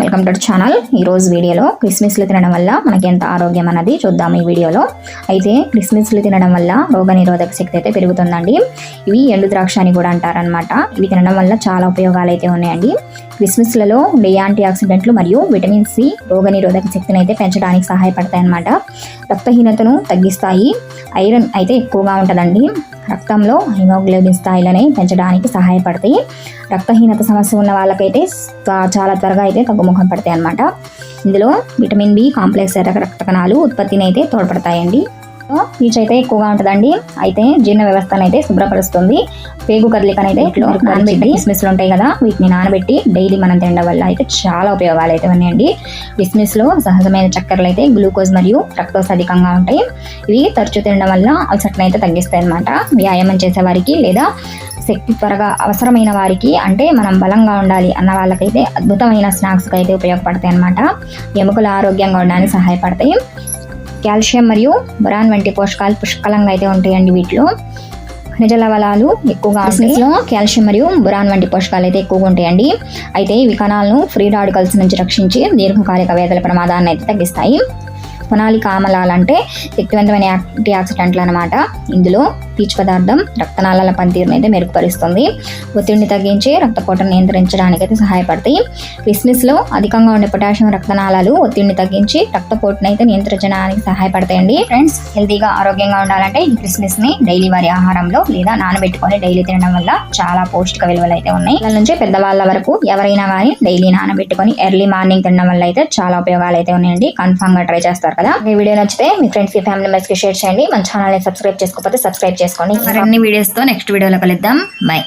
Welcome to channel ఈ రోజు వీడియోలో క్రిస్మస్లు తినడం వల్ల మనకి ఎంత ఆరోగ్యం అన్నది చూద్దాం ఈ వీడియోలో. అయితే క్రిస్మస్లు తినడం వల్ల రోగ నిరోధక శక్తి అయితే పెరుగుతుందండి. ఇవి ఎండు ద్రాక్ష అని కూడా అంటారనమాట ఇవి తినడం వల్ల చాలా ఉపయోగాలు అయితే ఉన్నాయండి. క్రిస్మస్లలో ఉండే యాంటీ ఆక్సిడెంట్లు మరియు విటమిన్ సి రోగ నిరోధక శక్తిని అయితే పెంచడానికి సహాయపడతాయి అన్నమాట రక్తహీనతను తగ్గిస్తాయి. ఐరన్ అయితే ఎక్కువగా ఉంటుందండి. రక్తంలో హిమోగ్లోబిన్ స్థాయిలని పెంచడానికి సహాయపడతాయి. రక్తహీనత సమస్య ఉన్న వాళ్ళకైతే చాలా త్వరగా అయితే తగ్గుముఖం పడతాయి అన్నమాట ఇందులో విటమిన్ బి కాంప్లెక్స్ ఎర్ర రక్త కణాలు ఉత్పత్తిని అయితే తోడ్పడతాయండి. పీచు అయితే ఎక్కువగా ఉంటుందండి. అయితే జీర్ణ వ్యవస్థను అయితే శుభ్రపరుస్తుంది. పేగు కదలికను అయితే ఇట్లా నానబెట్టి కిస్మిస్లు ఉంటాయి కదా వీటిని నానబెట్టి డైలీ మనం తినడం వల్ల అయితే చాలా ఉపయోగాలు అయితే ఉన్నాయండి కిస్మిస్లో సహజమైన చక్కెరలు అయితే గ్లూకోజ్ మరియు ఫ్రక్టోస్ అధికంగా ఉంటాయి. ఇవి తరచూ తినడం వల్ల అలసటను అయితే తగ్గిస్తాయి అన్నమాట వ్యాయామం చేసే వారికి లేదా శక్తి త్వరగా అవసరమైన వారికి అంటే మనం బలంగా ఉండాలి అన్న వాళ్ళకైతే అద్భుతమైన స్నాక్స్ అయితే ఉపయోగపడతాయి అన్నమాట ఎముకలు ఆరోగ్యంగా ఉండడానికి సహాయపడతాయి. కాల్షియం మరియు బొరాన్ వంటి పోషకాలు పుష్కలంగా అయితే ఉంటాయండి వీటిలో. ఖనిజ లవణాలు ఎక్కువగా లో కాల్షియం మరియు బురాన్ వంటి పోషకాలు అయితే ఎక్కువగా ఉంటాయండి. అయితే ఇవి కణాలను ఫ్రీ రాడికల్స్ నుంచి రక్షించి దీర్ఘకాలిక వ్యాధుల ప్రమాదాన్ని అయితే తగ్గిస్తాయి. పునాలిక ఆమలాలు అంటే శక్తివంతమైన యాంటీ ఆక్సిడెంట్లు అనమాట ఇందులో పీచు పదార్థం రక్తనాళాల పనితీరును అయితే మెరుగుపరుస్తుంది. ఒత్తిడిని తగ్గించి రక్తపోటను నియంత్రించడానికి అయితే సహాయపడతాయి. క్రిస్మస్లో అధికంగా ఉండే పొటాషియం రక్తనాళాలు ఒత్తిడిని తగ్గించి రక్తపోటును అయితే నియంత్రించడానికి సహాయపడతాయండి. ఫ్రెండ్స్ హెల్తీగా ఆరోగ్యంగా ఉండాలంటే ఈ క్రిస్మస్ని డైలీ వారి ఆహారంలో లేదా నానబెట్టుకొని డైలీ తినడం వల్ల చాలా పౌష్టిక విలువలు అయితే ఉన్నాయి. పిల్లల నుంచి పెద్దవాళ్ళ వరకు ఎవరైనా కానీ డైలీ నానబెట్టుకొని ఎర్లీ మార్నింగ్ తినడం వల్ల అయితే చాలా ఉపయోగాలు అయితే ఉన్నాయండి. కన్ఫామ్గా ట్రై చేస్తారు కదా? మీ వీడియో నచ్చితే మీ ఫ్రెండ్స్కి ఫ్యామిలీ మెంబర్స్కి షేర్ చేయండి. మన ఛానల్ని సబ్స్క్రైబ్ చేసుకోకపోతే సబ్స్క్రైబ్ చేసుకోండి. మరిన్ని వీడియోస్తో నెక్స్ట్ వీడియోలో కలుద్దాం. బై